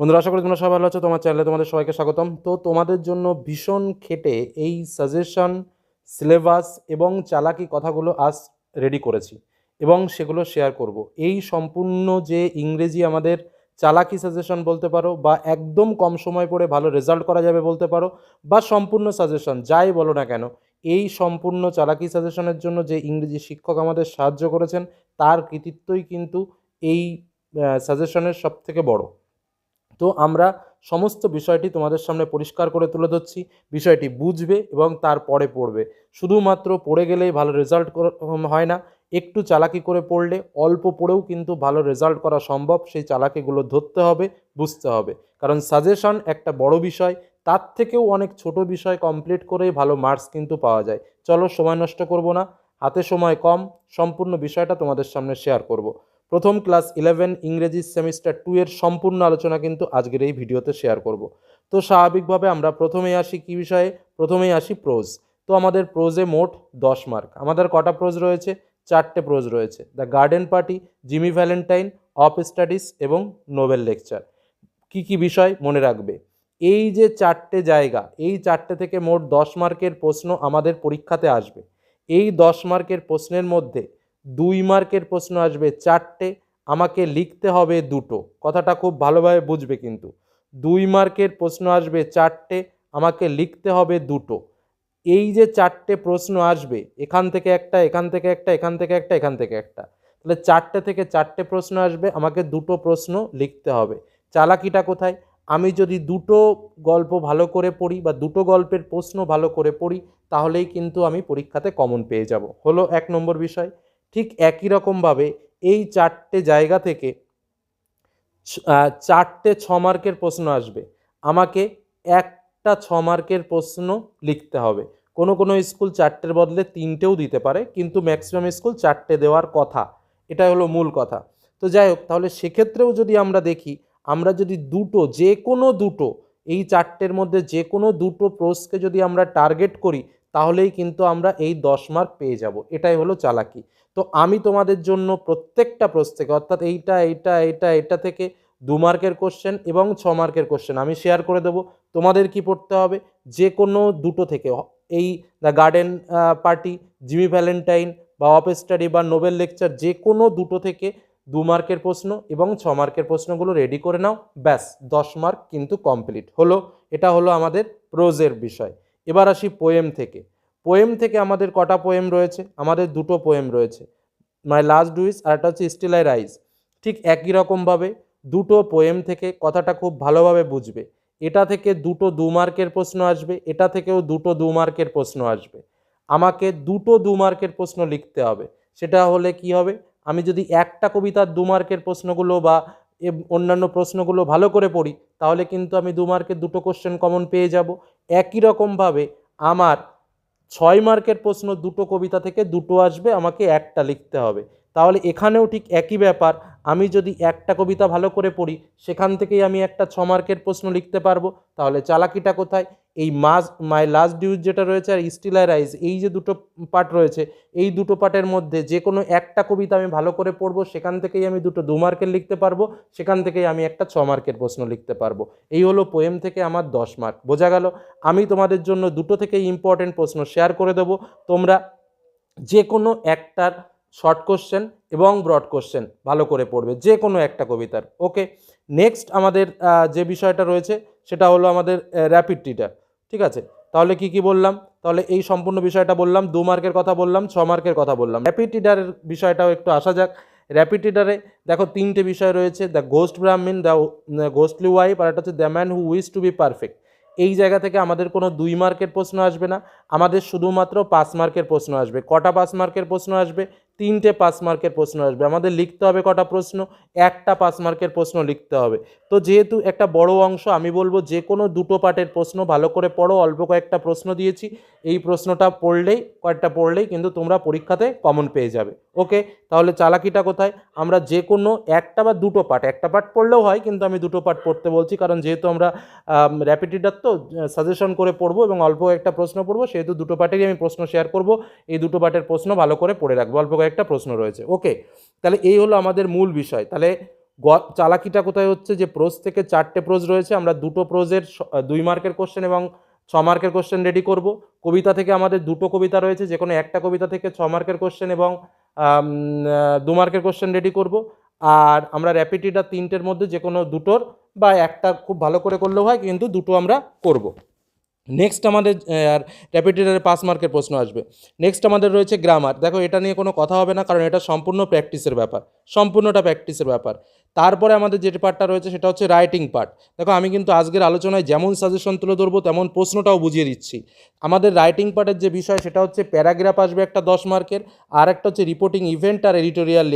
বন্ধুরা, আশা করি তোমরা সবাই ভালো আছো। তোমার চ্যানেলে তোমাদের সবাইকে স্বাগতম। তো তোমাদের জন্য ভীষণ খেটে এই সাজেশন সিলেবাস এবং চালাকি কথাগুলো আজ রেডি করেছি এবং সেগুলো শেয়ার করব। এই সম্পূর্ণ যে ইংরেজি আমাদের চালাকি সাজেশন বলতে পারো বা একদম কম সময় পড়ে ভালো রেজাল্ট করা যাবে বলতে পারো বা সম্পূর্ণ সাজেশন যাই বলো না কেন, এই সম্পূর্ণ চালাকি সাজেশনের জন্য যে ইংরেজি শিক্ষক আমাদের সাহায্য করেছেন, তার কৃতিত্বই কিন্তু এই সাজেশনের সব থেকে বড়। তো আমরা সমস্ত বিষয়টি তোমাদের সামনে পরিষ্কার করে তুলে ধরছি। বিষয়টি বুঝবে এবং তারপরে পড়বে। শুধুমাত্র পড়ে গেলেই ভালো রেজাল্ট হয় না। একটু চালাকি করে পড়লে অল্প পড়েও কিন্তু ভালো রেজাল্ট করা সম্ভব। সেই চালাকিগুলো ধরতে হবে, বুঝতে হবে। কারণ সাজেশন একটা বড় বিষয়, তার থেকেও অনেক ছোট বিষয় কমপ্লিট করেই ভালো মার্কস কিন্তু পাওয়া যায়। চলো সময় নষ্ট করব না। হাতে সময় কম। সম্পূর্ণ বিষয়টা তোমাদের সামনে শেয়ার করব। প্রথম ক্লাস ইলেভেন ইংরেজি সেমিস্টার টু এর সম্পূর্ণ আলোচনা কিন্তু আজকের এই ভিডিওতে শেয়ার করব। তো স্বাভাবিকভাবে আমরা প্রথমেই আসি কী বিষয়ে? প্রথমেই আসি প্রোজ তো আমাদের প্রোজে মোট দশ মার্ক আমাদের কটা প্রোজ রয়েছে? চারটে প্রোজ রয়েছে। The garden party Jimmy Valentine of studies এবং নোবেল লেকচার কি কি বিষয় মনে রাখবে? এই যে চারটে জায়গা, এই চারটে থেকে মোট দশ মার্কের প্রশ্ন আমাদের পরীক্ষাতে আসবে। এই দশ মার্কের প্রশ্নের মধ্যে দুই মার্কের প্রশ্ন আসবে, চারটে। আমাকে লিখতে হবে দুটো। কথাটা খুব ভালোভাবে বুঝবে কিন্তু। দুই মার্কের প্রশ্ন আসবে, চারটে। আমাকে লিখতে হবে দুটো। এই যে চারটে প্রশ্ন আসবে, এখান থেকে একটা, এখান থেকে একটা, এখান থেকে একটা, এখান থেকে একটা। তাহলে চারটে থেকে চারটে প্রশ্ন আসবে, আমাকে দুটো প্রশ্ন লিখতে হবে। চালাকিটা কোথায়? আমি যদি দুটো গল্প ভালো করে পড়ি বা দুটো গল্পের প্রশ্ন ভালো করে পড়ি, তাহলেই কিন্তু আমি পরীক্ষাতে কমন পেয়ে যাব। হলো এক নম্বর বিষয়। ঠিক একই রকমভাবে এই চারটে জায়গা থেকে চারটে ছ মার্কের প্রশ্ন আসবে। আমাকে একটা ছ মার্কের প্রশ্ন লিখতে হবে। কোনো কোনো স্কুল চারটের বদলে তিনটেও দিতে পারে, কিন্তু ম্যাক্সিমাম স্কুল চারটে দেওয়ার কথা। এটা হলো মূল কথা। তো যাই হোক, তাহলে সেক্ষেত্রেও যদি আমরা দেখি, আমরা যদি দুটো, যে কোনো দুটো, এই চারটের মধ্যে যে কোনো দুটো প্রশ্নকে যদি আমরা টার্গেট করি তাহলেই কিন্তু আমরা এই দশ মার্ক পেয়ে যাব। এটাই হলো চালাকি। তো আমি তোমাদের জন্য প্রত্যেকটা প্রশ্ন থেকে অর্থাৎ এইটা এইটা এইটা এটা থেকে দু মার্কের কোশ্চেন এবং ছ মার্কের কোশ্চেন আমি শেয়ার করে দেবো। তোমাদের কি পড়তে হবে? যে কোনো দুটো থেকে। এই the garden party Jimmy Valentine বা অফ স্টাডি বা নোবেল লেকচার যে কোনো দুটো থেকে দু মার্কের প্রশ্ন এবং ছ মার্কের প্রশ্নগুলো রেডি করে নাও। ব্যাস, দশ মার্ক কিন্তু কমপ্লিট হলো, এটা হলো আমাদের প্রোজের বিষয়। এবার আসি পোয়েম থেকে। পোয়েম থেকে আমাদের কটা পোয়েম রয়েছে? আমাদের দুটো পোয়েম রয়েছে। মাই লাস্ট ডুইস আর একটা হচ্ছে স্টিল আই রাইজ ঠিক একই রকমভাবে দুটো পোয়েম থেকে কথাটা খুব ভালোভাবে বুঝবে। এটা থেকে দুটো দু মার্কের প্রশ্ন আসবে, এটা থেকেও দুটো দু মার্কের প্রশ্ন আসবে। আমাকে দুটো দু মার্কের প্রশ্ন লিখতে হবে। সেটা হলে কি হবে? আমি যদি একটা কবিতার দু মার্কের প্রশ্নগুলো বা অন্যান্য প্রশ্নগুলো ভালো করে পড়ি, তাহলে কিন্তু আমি দু মার্কের দুটো কোশ্চেন কমন পেয়ে যাব। একই রকমভাবে আমার ছয় মার্কের প্রশ্ন দুটো কবিতা থেকে দুটো আসবে, আমাকে একটা লিখতে হবে। তাহলে এখানেও ঠিক একই ব্যাপার। আমি যদি একটা কবিতা ভালো করে পড়ি, সেখান থেকেই আমি একটা ছ মার্কের প্রশ্ন লিখতে পারব। তাহলে চালাকিটা কোথায়? এই মাস, মাই লাস্ট ডিউজ যেটা রয়েছে আর স্টিলার রাইজ এই যে দুটো পার্ট রয়েছে, এই দুটো পার্টের মধ্যে যে কোনো একটা কবিতা আমি ভালো করে পড়ব, সেখান থেকেই আমি দুটো দু মার্কের লিখতে পারব, সেখান থেকেই আমি একটা ছ মার্কের প্রশ্ন লিখতে পারব। এই হলো পোয়েম থেকে আমার দশ মার্ক। বোঝা গেল? আমি তোমাদের জন্য দুটো থেকে ইম্পর্টেন্ট প্রশ্ন শেয়ার করে দেবো। তোমরা যে কোনো একটার শর্ট কোশ্চেন এবং ব্রড কোশ্চেন ভালো করে পড়বে যে কোনো একটা কবিতার। ওকে নেক্সট আমাদের যে বিষয়টা রয়েছে, সেটা হলো আমাদের র্যাপিড রিডার ঠিক আছে? তাহলে কি কি বললাম? তাহলে এই সম্পূর্ণ বিষয়টা বললাম, দু মার্কের কথা বললাম, ছ মার্কের কথা বললাম। র্যাপিড রিডারের বিষয়টাও একটু আসা যাক। র্যাপিড রিডারে দেখো তিনটে বিষয় রয়েছে the ghost Brahmin the ghostly wife আর একটা হচ্ছে the man who wish to be perfect এই জায়গা থেকে আমাদের কোনো দুই মার্কের প্রশ্ন আসবে না, আমাদের শুধুমাত্র পাঁচ মার্কের প্রশ্ন আসবে। কটা পাঁচ মার্কের প্রশ্ন আসবে? তিনটে পাঁচ মার্কের প্রশ্ন আসবে। আমাদের লিখতে হবে কটা প্রশ্ন, একটা পাঁচ মার্কের প্রশ্ন লিখতে হবে। তো যেহেতু একটা বড় অংশ, আমি বলব যে কোনো দুটো পার্টের প্রশ্ন ভালো করে পড়ো, অল্প কয়েকটা প্রশ্ন দিয়েছি। এই প্রশ্নটা পড়লেই, কয়েকটা পড়লেই কিন্তু তোমরা পরীক্ষাতে কমন পেয়ে যাবে। ওকে? তাহলে চালাকিটা কোথায়? আমরা যে কোনো একটা বা দুটো পার্ট একটা পার্ট পড়লেও হয়, কিন্তু আমি দুটো পার্ট পড়তে বলছি, কারণ যেহেতু আমরা র্যাপিডিটার তো সাজেশন করে পড়ব এবং অল্প একটা প্রশ্ন পড়ব, সেহেতু দুটো পার্টেরই আমি প্রশ্ন শেয়ার করব। এই দুটো পার্টের প্রশ্ন ভালো করে পড়ে রাখব, অল্প কয়েকটা প্রশ্ন রয়েছে। ওকে? তাহলে এই হলো আমাদের মূল বিষয়। তাহলে চালাকিটা কোথায় হচ্ছে যে প্রোজ থেকে চারটে প্রোজ রয়েছে, আমরা দুটো প্রোজের দুই মার্কের কোশ্চেন এবং ছ মার্কের কোশ্চেন রেডি করব। কবিতা থেকে আমাদের দুটো কবিতা রয়েছে যে কোনো একটা কবিতা থেকে ছ মার্কের কোশ্চেন এবং দু মার্কের কোশ্চেন রেডি করব। আর আমরা র্যাপিডিটা তিনটের মধ্যে যে কোনো দুটোর বা একটা খুব ভালো করে করলেও হয়, কিন্তু দুটো আমরা করব। নেক্সট আমাদের আর র্যাপিডিটারে পাস মার্কের প্রশ্ন আসবে। নেক্সট আমাদের রয়েছে গ্রামার দেখো, এটা নিয়ে কোনো কথা হবে না, কারণ এটা সম্পূর্ণ প্র্যাকটিসের ব্যাপার। সম্পূর্ণটা প্র্যাকটিসের ব্যাপার। তারপরে আমাদের যে পার্টটা রয়েছে, সেটা হচ্ছে রাইটিং পার্ট দেখো, আমি কিন্তু আজকের আলোচনায় যেমন সাজেশন তুলে ধরবো, তেমন প্রশ্নটাও বুঝিয়ে দিচ্ছি। আমাদের রাইটিং পার্টের যে বিষয়, সেটা হচ্ছে প্যারাগ্রাফ আসবে একটা দশ মার্কের আর একটা হচ্ছে রিপোর্টিং ইভেন্ট আর এডিটোরিয়াল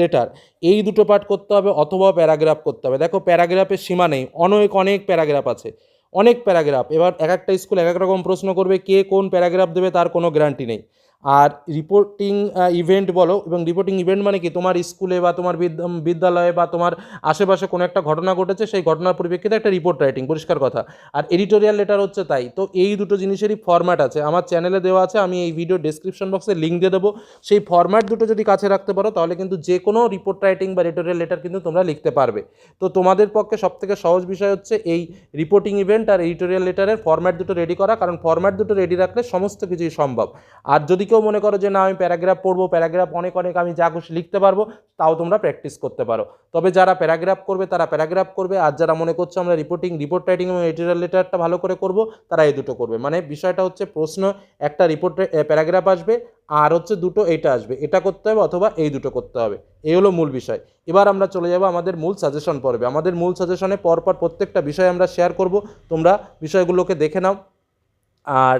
লেটার এই দুটো পার্ট করতে হবে, অথবা প্যারাগ্রাফ করতে হবে। দেখো প্যারাগ্রাফের সীমা নেই। অনেক অনেক প্যারাগ্রাফ আছে। অনেক প্যারাগ্রাফ। এবার এক একটা স্কুল এক এক রকম প্রশ্ন করবে, কে কোন প্যারাগ্রাফ দেবে তার কোনো গ্যারান্টি নেই। আর রিপোর্টিং ইভেন্ট বলো এবং রিপোর্টিং ইভেন্ট মানে কি? তোমার স্কুলে বা তোমার বিদ্যা- বিদ্যালয়ে বা তোমার আশেপাশে কোনো একটা ঘটনা ঘটেছে, সেই ঘটনার পরিপ্রেক্ষিতে একটা রিপোর্ট রাইটিং পরিষ্কার কথা। আর এডিটোরিয়াল লেটার হচ্ছে তাই। তো এই দুটো জিনিসেরই ফরম্যাট আছে। আমার চ্যানেলে দেওয়া আছে, আমি এই ভিডিও ডেসক্রিপশন বক্সে লিঙ্ক দিয়ে দেবো। সেই ফরম্যাট দুটো যদি কাছে রাখতে পারো, তাহলে কিন্তু যে কোনো রিপোর্ট রাইটিং বা এডিটোরিয়াল লেটার কিন্তু তোমরা লিখতে পারবে। তো তোমাদের পক্ষে সবথেকে সহজ বিষয় হচ্ছে এই রিপোর্টিং ইভেন্ট আর এডিটোরিয়াল লেটারের ফরম্যাট দুটো রেডি করা, কারণ ফরম্যাট দুটো রেডি রাখলে সমস্ত কিছুই সম্ভব। আর যদি কেউ মনে করো যে, না, আমি প্যারাগ্রাফ পড়ব, প্যারাগ্রাফ অনেক অনেক, আমি যা খুশি লিখতে পারব, তাও তোমরা প্র্যাকটিস করতে পারো। তবে যারা প্যারাগ্রাফ করবে, তারা প্যারাগ্রাফ করবে, আর যারা মনে করছে আমরা রিপোর্টিং রিপোর্ট রাইটিং এবং এডিটোরিয়াল লেটারটা ভালো করে করব, তারা এই দুটো করবে। মানে বিষয়টা হচ্ছে প্রশ্ন, একটা রিপোর্ট প্যারাগ্রাফ আসবে, আর হচ্ছে দুটো এইটা আসবে। এটা করতে হবে অথবা এই দুটো করতে হবে। এই হলো মূল বিষয়। এবার আমরা চলে যাব আমাদের মূল সাজেশন পর্বে। আমাদের মূল সাজেশনে পরপর প্রত্যেকটা বিষয় আমরা শেয়ার করব। তোমরা বিষয়গুলোকে দেখে নাও। আর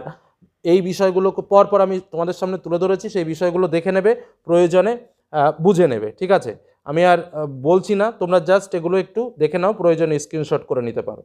এই বিষয়গুলো পরপর আমি তোমাদের সামনে তুলে ধরেছি, সেই বিষয়গুলো দেখে নেবে, প্রয়োজনে বুঝে নেবে, ঠিক আছে? আমি আর বলছি না, তোমরা জাস্ট এগুলো একটু দেখে নাও, প্রয়োজনে স্ক্রিনশট করে নিতে পারো।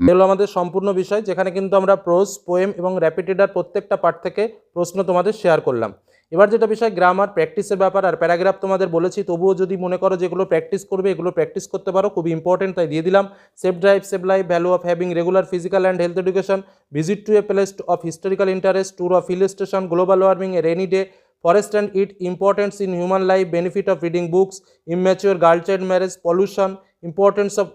হলো আমাদের সম্পূর্ণ বিষয়, যেখানে কিন্তু আমরা প্রোজ পোয়েম এবং র্যাপিডিডার প্রত্যেকটা পার্ট থেকে প্রশ্ন তোমাদের শেয়ার করলাম। এবার যেটা বিষয় গ্রামার প্র্যাকটিসের ব্যাপার আর প্যারাগ্রাফ তোমাদের বলেছি, তবুও যদি মনে করো যেগুলো প্র্যাকটিস করবে, এগুলো প্র্যাকটিস করতে পারো, খুবই ইম্পর্টেন্ট তাই দিয়ে দিলাম। Safe drive save life value of having regular physical and health education visit to a place of historical interest tour of hill station global warming a rainy day forest and it importance in human life benefit of reading books immature girl child marriage pollution importance of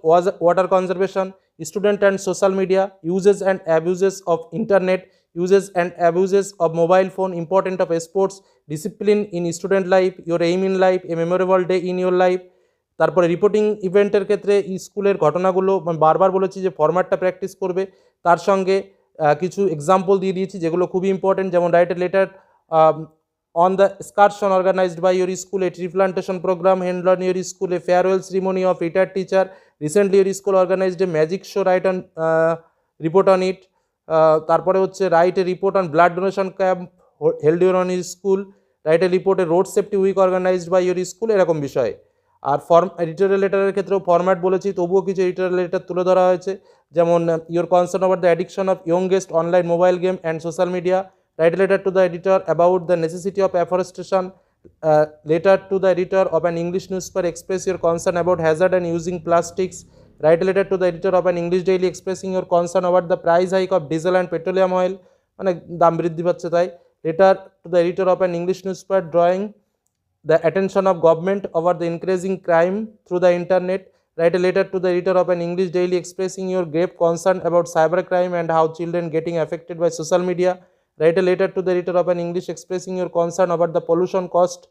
water conservation student and social media, uses and abuses of internet, uses and abuses of mobile phone, important of sports, discipline in student life, your aim in life, a memorable day in your life. তারপরে reporting ইভেন্টের ক্ষেত্রে স্কুলের ঘটনাগুলো বারবার বলেছি যে ফরম্যাটটা practice করবে। তার সঙ্গে কিছু এক্সাম্পল দিয়ে দিয়েছি যেগুলো খুবই ইম্পর্টেন্ট যেমন write letter on the excursion organised by your school a tree plantation programme hand your school a farewell ceremony of retired teacher recently your school organised a magic show write on report on it তারপরে হচ্ছে write a report on blood donation camp held your on school write a report road safety week organised by your school এরকম বিষয়ে। আর form editorial লেটারের ক্ষেত্রেও format বলেছি, তবুও কিছু editorial letter তুলে ধরা হয়েছে। যেমন your concern over the addiction of youngest online mobile game and social media write letter to the editor about the necessity of afforestation letter to the editor of an English newspaper express your concern about hazard and using plastics write a letter to the editor of an english daily expressing your concern about the price hike of diesel and petroleum oil মানে দাম বৃদ্ধি পাচ্ছে তাই letter to the editor of an English newspaper drawing the attention of government over the increasing crime through the internet write a letter to the editor of an english daily expressing your grave concern about cybercrime and how children getting affected by social media write a letter to the editor of an english expressing your concern about the pollution caused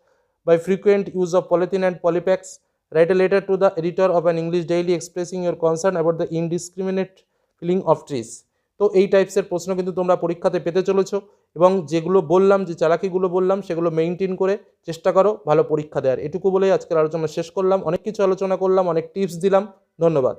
by frequent use of polythene and polypacks write a letter to the editor of an english daily expressing your concern about the indiscriminate killing of trees তো এই টাইপসের প্রশ্ন কিন্তু তোমরা পরীক্ষাতে পেতে চলেছো এবং যেগুলো বললাম যে চালাকিগুলো বললাম সেগুলো মেনটেন করে চেষ্টা করো ভালো পরীক্ষা দেওয়ার এটুকু বলেই আজকের আলোচনা শেষ করলাম অনেক কিছু আলোচনা করলাম অনেক টিপস দিলাম ধন্যবাদ